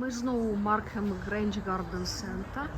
Ми знову у Маркхем Грейндж Гарден Центр.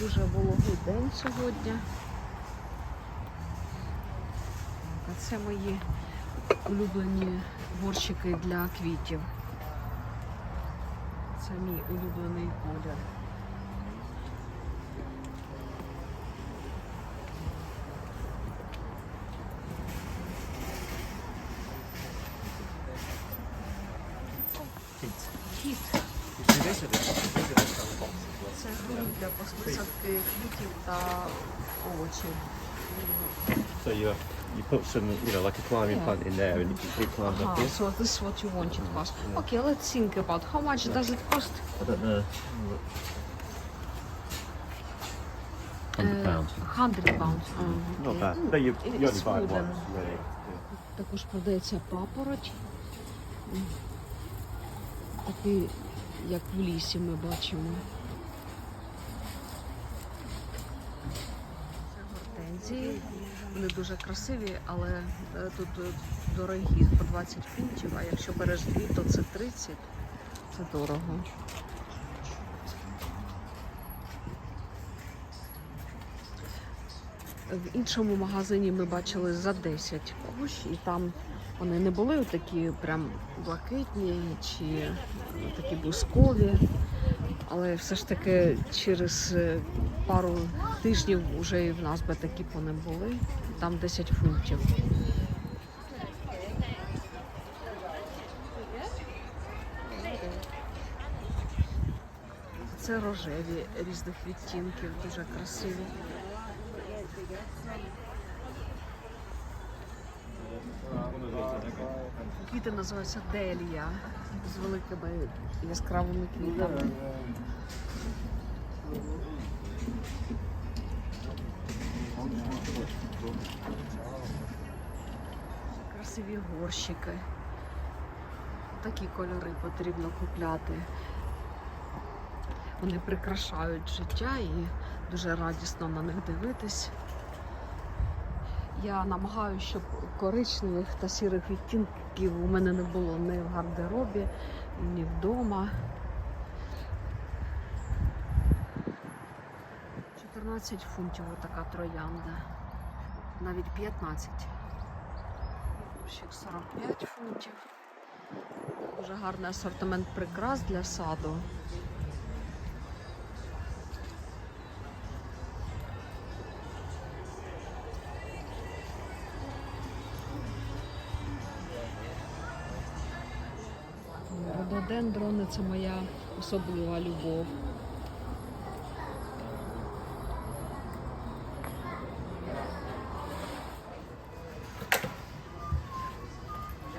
Дуже вологий день сьогодні. А це мої улюблені горщики для квітів. Це мій улюблений колір. Кіт. Це ґрунт для посадки квітів та овочів. So you you put some, you know, like a climbing Yeah. plant in there, and it, it climbs Ага, up here. so this is what you want it cost. Okay, let's think about how much does it cost? I don't know. Hundred Uh, pounds. 100 pounds. Ah, Not bad. But you, you it's only buy one, really. Також продається папороть. Такий, як в лісі ми бачимо. Це гортензії. Вони дуже красиві, але е, тут е, дорогі по 20 фунтів, а якщо береш дві, то це 30. Це дорого. В іншому магазині ми бачили за 10 кущ, і там вони не були такі прям блакитні чи е, такі бускові. Але все ж таки через е, пару тижнів вже і в нас би такі вони були. Там 10 фунтів. Це рожеві різних відтінків, дуже красиві. Квіти називаються делія з великими яскравими квітами. Красиві горщики. Такі кольори потрібно купляти. Вони прикрашають життя і дуже радісно на них дивитись. Я намагаюся, щоб коричневих та сірих відтінків у мене не було ні в гардеробі, ні вдома. 14 фунтів така троянда. Навіть 15. Ще 45 фунтів. Дуже гарний асортимент прикрас для саду. Рододендрони це моя особлива любов.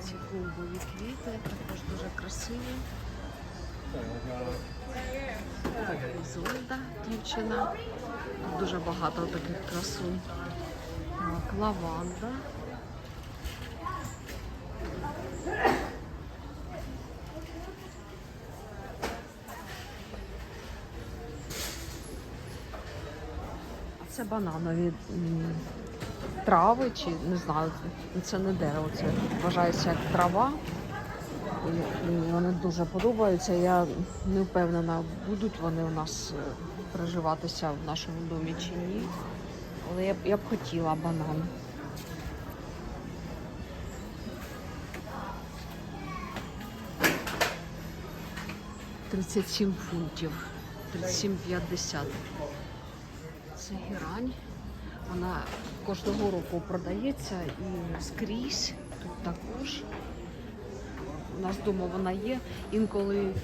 Ці клубові квіти також дуже красиві. Злида, дівчина. Дуже багато таких красунь. Так, лаванда. Це бананові трави, чи не знаю, це не дерево, це вважається як трава. І, вони дуже подобаються. Я не впевнена, будуть вони у нас е, приживатися в нашому домі чи ні. Але я б, я б хотіла банан. Тридцять сім фунтів. 37,50. Це герань. Вона кожного року продається і скрізь. Тут також. У нас вдома вона є. Інколи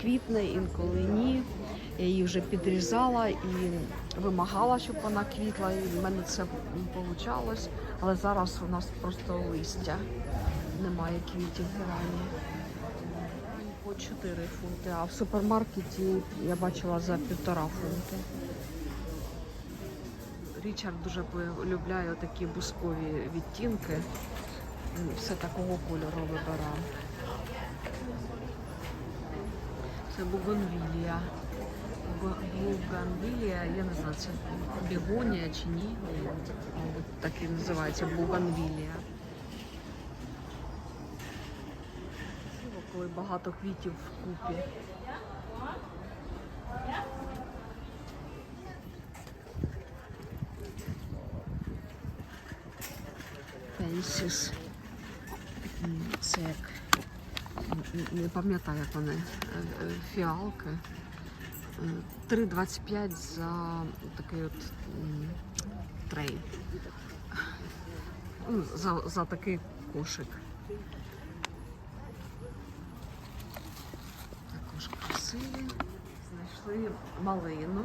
квітне, інколи ні. Я її вже підрізала і вимагала, щоб вона квітла, і в мене це вийшло. Але зараз у нас просто листя. Немає квітів герані. По 4 фунти, а в супермаркеті я бачила за півтора фунти. Річард дуже полюбляє такі бускові відтінки. Все такого кольору вибирав. Це бугонвілія. Буганвілія, я не знаю, це бігонія чи ні. Так і називається буганвілія. Коли багато квітів вкупі. М, Це як не пам'ятаю, як вони. е, е, Фіалки. Е, 3,25 за такий от трей. Ну, за, за такий кошик. Також красиві. Знайшли малину.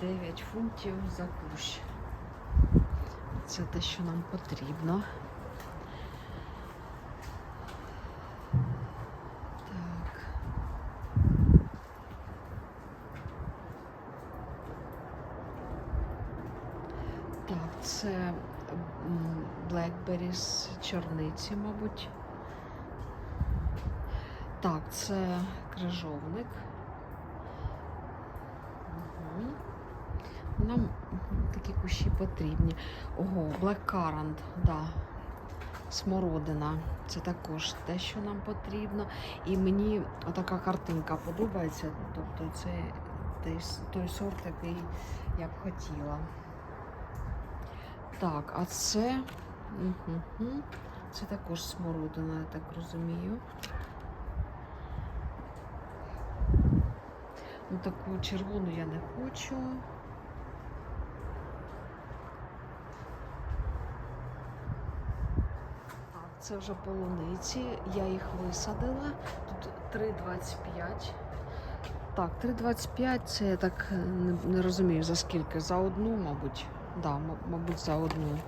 9 фунтів за кущ. Це те, що нам потрібно. Так. Так, це Blackberries чорниці, мабуть. Так, це крижовник. Такі кущі потрібні. Ого, Currant, да. Смородина. Це також те, що нам потрібно. І мені така картинка подобається. Тобто це той, той сорт, який я б хотіла. Так, а це. Це також смородина, я так розумію. Ну, таку червону я не хочу. Так, це вже полуниці. Я їх висадила. Тут 3,25. Так, 3,25 це я так не, розумію за скільки. За одну, мабуть. Да, мабуть, за одну.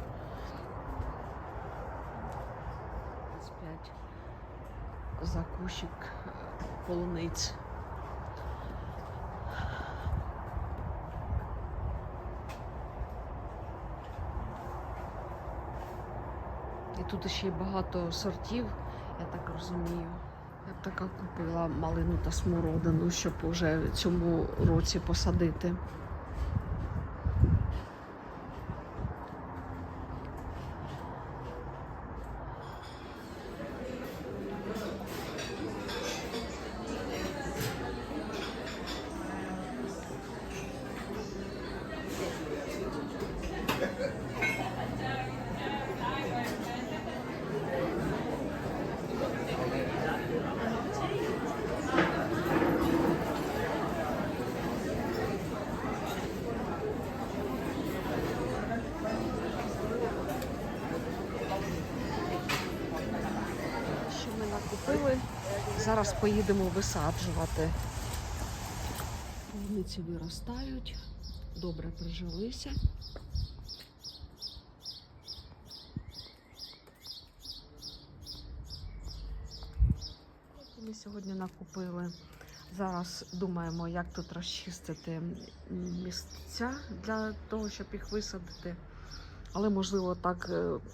25 за кущик е, полуниць. Тут ще й багато сортів, я так розумію. Я б така купила малину та смородину, щоб уже цьому році посадити. Що ми накупили? Зараз поїдемо висаджувати. Полуниці виростають, добре прижилися. Ми сьогодні накупили. Зараз думаємо, як тут розчистити місця для того, щоб їх висадити. Але можливо так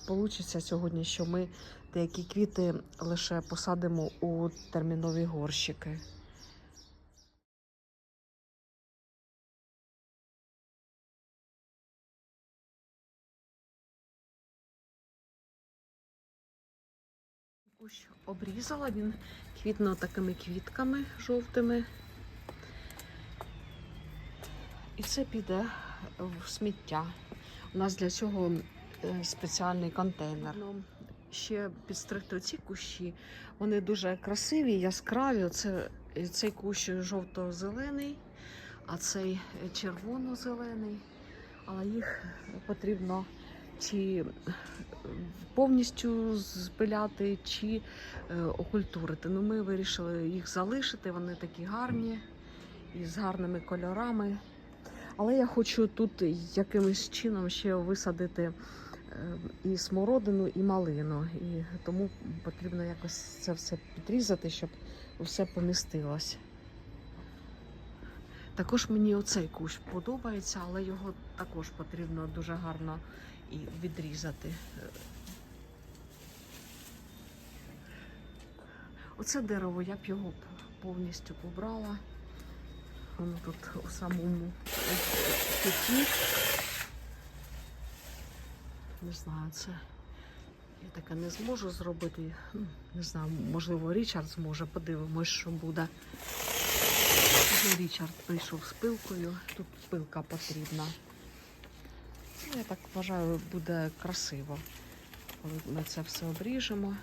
вийде сьогодні, що ми деякі квіти лише посадимо у термінові горщики. Кущ обрізала, він квітнув такими квітками жовтими. І це піде в сміття. У нас для цього е, спеціальний контейнер. Ну, ще підстригти ці кущі. Вони дуже красиві, яскраві. Це, цей кущ жовто-зелений, а цей червоно-зелений. Але їх потрібно чи повністю спиляти, чи е, окультурити. Ну, ми вирішили їх залишити, вони такі гарні і з гарними кольорами. Але я хочу тут якимось чином ще висадити е, і смородину, і малину. І тому потрібно якось це все підрізати, щоб все помістилось. Також мені оцей кущ подобається, але його також потрібно дуже гарно і відрізати. Оце дерево я б його повністю побрала. Воно тут у самому куті. Не знаю, це Я таке не зможу зробити. Ну, Не знаю, можливо, Річард зможе. Подивимось, що буде. Річард прийшов з пилкою. Тут пилка потрібна. Ну, Я так вважаю, буде красиво, коли ми це все обріжемо.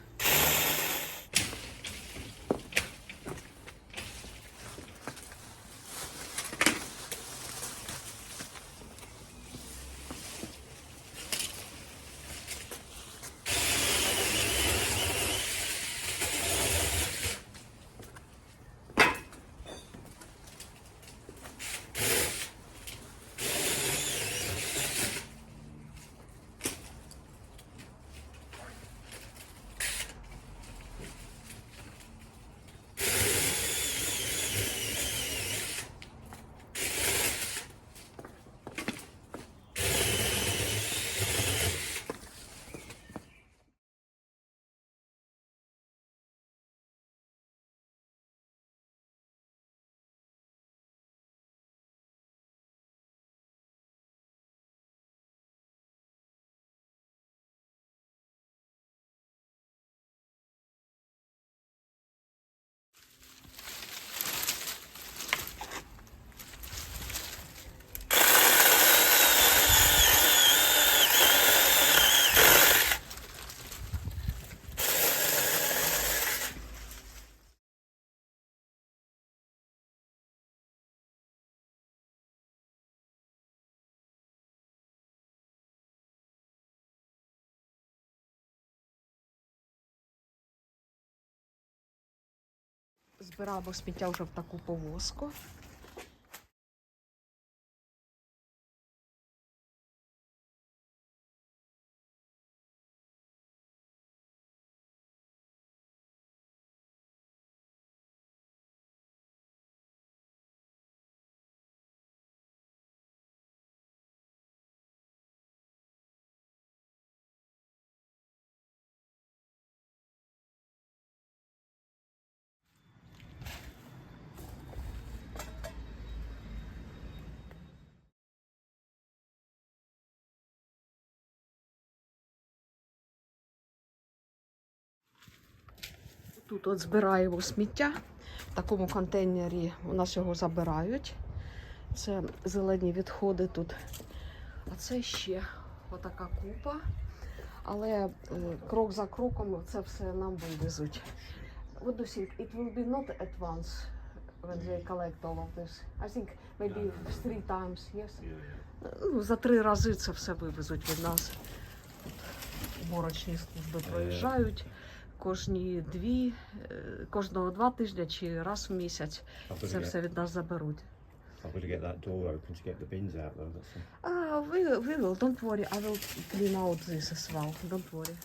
Збираємо сміття вже в таку повозку. Тут от збираємо сміття. В такому контейнері у нас його забирають. Це зелені відходи тут. А це ще отака купа. Але е, крок за кроком це все нам вивезуть. Do? It will be not at once when they collect all of this. I think maybe three times, yes? Ну, за три рази це все вивезуть від нас. Уборочні служби проїжджають кожні дві, е, кожного два тижні чи раз в місяць це все від нас заберуть. I've got to get that door open to get the bins out though. That's the... А, we, we will, don't worry, I will clean out this as well, don't worry.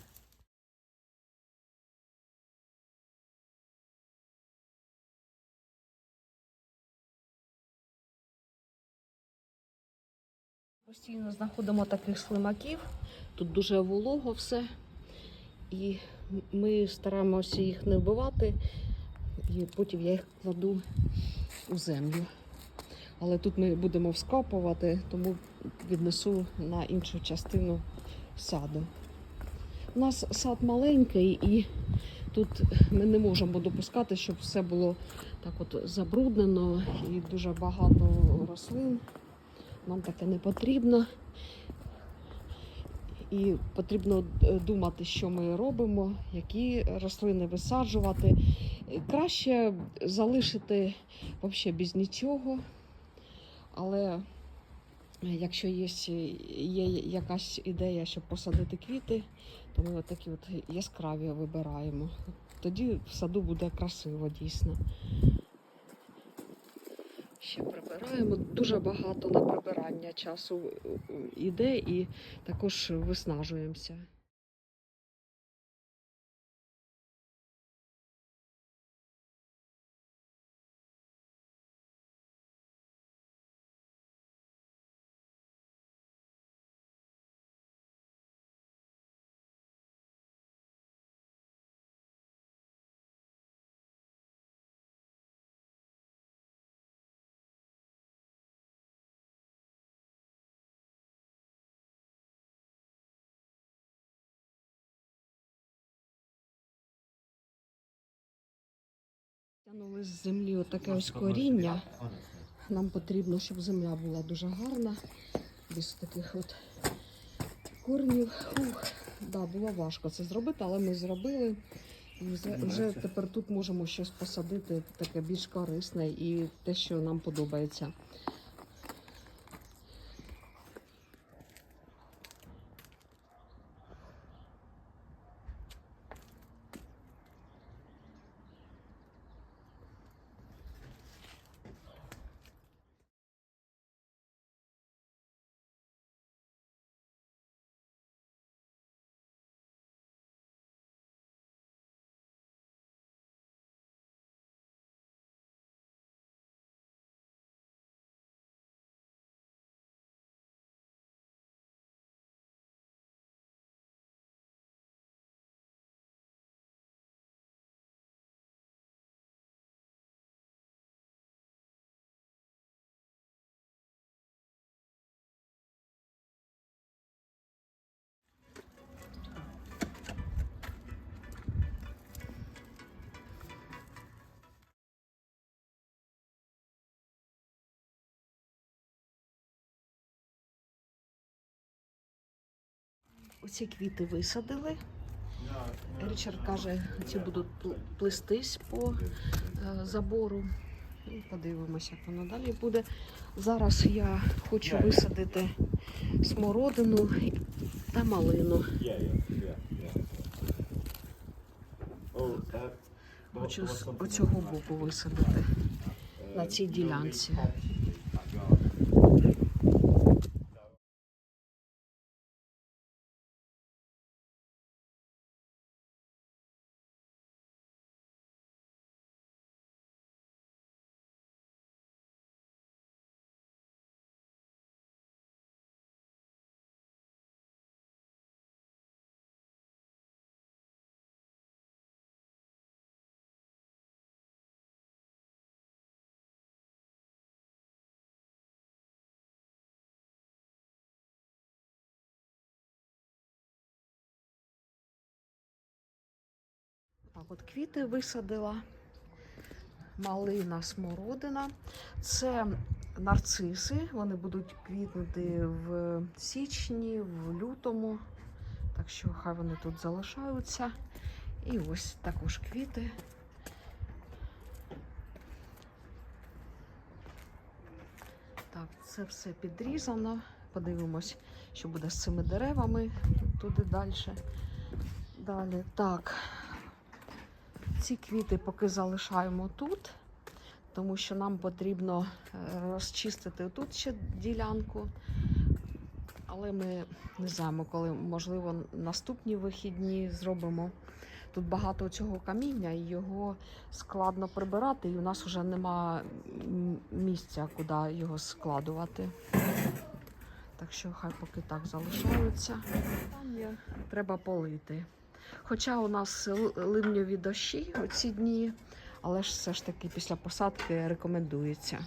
Постійно знаходимо таких слимаків. Тут дуже волого все. І ми стараємося їх не вбивати. І потім я їх кладу у землю. Але тут ми будемо вскапувати, тому віднесу на іншу частину саду. У нас сад маленький і тут ми не можемо допускати, щоб все було так от забруднено і дуже багато рослин. Нам таке не потрібно. І потрібно е, думати, що ми робимо, які рослини висаджувати. Е, Краще залишити взагалі без нічого. Але е, якщо є, є якась ідея, щоб посадити квіти, то ми такі от яскраві вибираємо. Тоді в саду буде красиво дійсно. Ще прибираємо. Дуже багато на прибирання часу е, іде і також виснажуємося. Тянули з землі отаке ось коріння. Нам потрібно, щоб земля була дуже гарна. Без таких от корнів. Ух, да, було важко це зробити, але ми зробили. І вже, вже тепер тут можемо щось посадити, таке більш корисне і те, що нам подобається. Оці квіти висадили. Річард каже, ці будуть пл- плестись по е, забору. І подивимося, як воно далі буде. Зараз я хочу висадити смородину та малину. Хочу з оцього боку висадити. На цій ділянці. Так, от квіти висадила. Малина смородина. Це нарциси. Вони будуть квітнути в січні, в лютому. Так що хай вони тут залишаються. І ось також квіти. Так, це все підрізано. Подивимось, що буде з цими деревами туди далі. Далі. Так. Ці квіти поки залишаємо тут, тому що нам потрібно е, розчистити тут ще ділянку. Але ми не знаємо, коли, можливо, наступні вихідні зробимо. Тут багато цього каміння, і його складно прибирати, і у нас вже нема місця, куди його складувати. Так що хай поки так залишаються. Там треба полити. Хоча у нас л- ливньові дощі оці дні, але ж все ж таки після посадки рекомендується.